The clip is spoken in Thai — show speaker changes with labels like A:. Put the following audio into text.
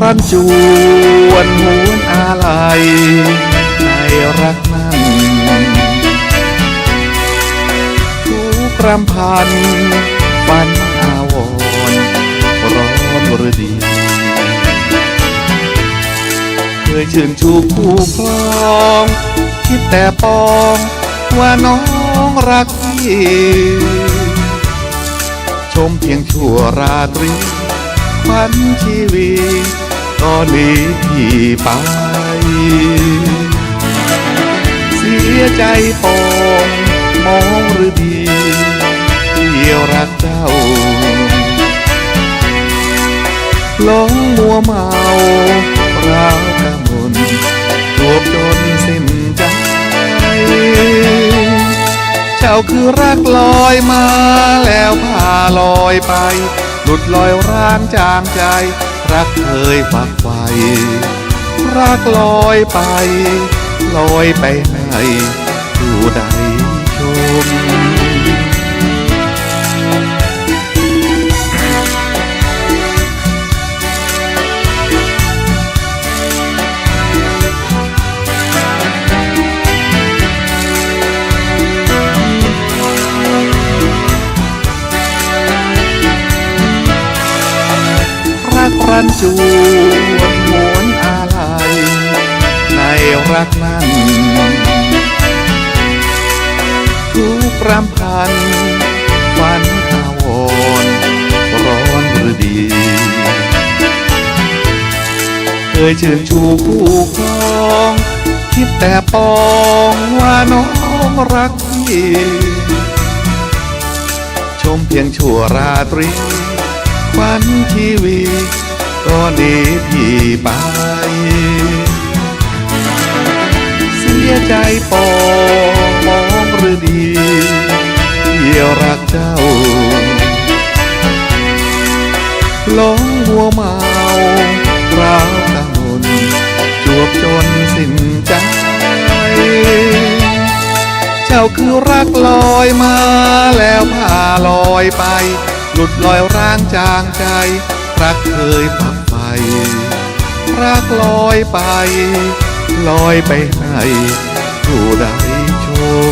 A: รันจวนหวนอาลัยในรักนั้นทุกรำพันฝันอาวรร้อนหรือดี เคยชื่นชูคู่ครอง คิดแต่ปองว่าน้องรักพี่ชมเพียงชั่วราตรีควันชีวี ก็หนีพี่ไป เสียใจปองมองหรือดีเที่รักเจ้าหลงมัวเมาราวกระมนจวบจนสิ้นใจเจ้าคือรักลอยมาแล้วพาลอยไป หลุดลอยร่างจางใจ รักเคยฝักไฟรักลอยไป ลอยไปให้ผู้ใด รันจวนหวนอาลัยในรักนั้นทุกรำพันฝันอาวรร้อนหรือดี เคยเชื่นชูคู่ครอง คิดแต่ปองว่าน้องรักพี่ชมเพียงชั่วราตรีควันชีวี ก็หนีพี่ไป เสียใจปองมองหรือดีที่รักเจ้าหลงหัวเมาร้าวกังวลจวบจนสิ้นใจ เจ้าคือรักลอยมาแล้วพาลอยไป หลุดลอยร่างจางใจ รักเคย รักลอยไป ลอยไปให้ผู้ใดชม